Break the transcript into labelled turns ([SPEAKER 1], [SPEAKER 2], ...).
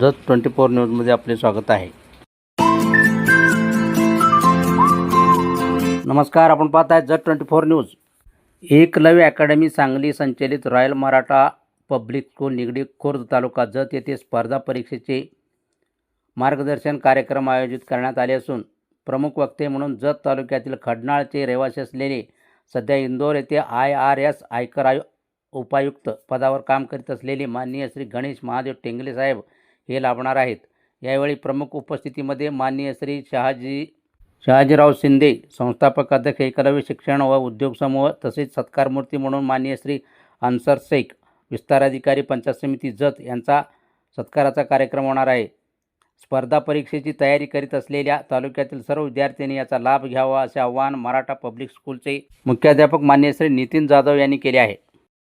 [SPEAKER 1] Jat twenty four न्यूजमध्ये आपले स्वागत आहे. नमस्कार आपण पाहत आहे Jath twenty four news. Eklavya academy Sangli संचलित royal Maratha public school Nigdi Khurd taluka Jath येथे स्पर्धा परीक्षेचे मार्गदर्शन कार्यक्रम आयोजित करण्यात आले असून प्रमुख वक्ते म्हणून जत तालुक्यातील खडनाळचे रहिवासी असलेले सध्या इंदोर येथे आय आर एस आयकर आयु उपायुक्त पदावर काम करीत असलेले माननीय श्री गणेश महादेव टेंगले साहेब हे लाभणार आहेत. यावेळी प्रमुख उपस्थितीमध्ये माननीय श्री शहाजी शहाजीराव शिंदे संस्थापक अध्यक्ष एकलव्य शिक्षण व उद्योग समूह तसेच सत्कारमूर्ती म्हणून माननीय श्री अन्सर शेख विस्ताराधिकारी पंचायत समिती जत यांचा सत्काराचा कार्यक्रम होणार आहे. स्पर्धा परीक्षेची तयारी करीत असलेल्या तालुक्यातील सर्व विद्यार्थ्यांनी याचा लाभ घ्यावा असे आवाहन मराठा पब्लिक स्कूलचे मुख्याध्यापक मान्य श्री नितीन जाधव यांनी केले आहे.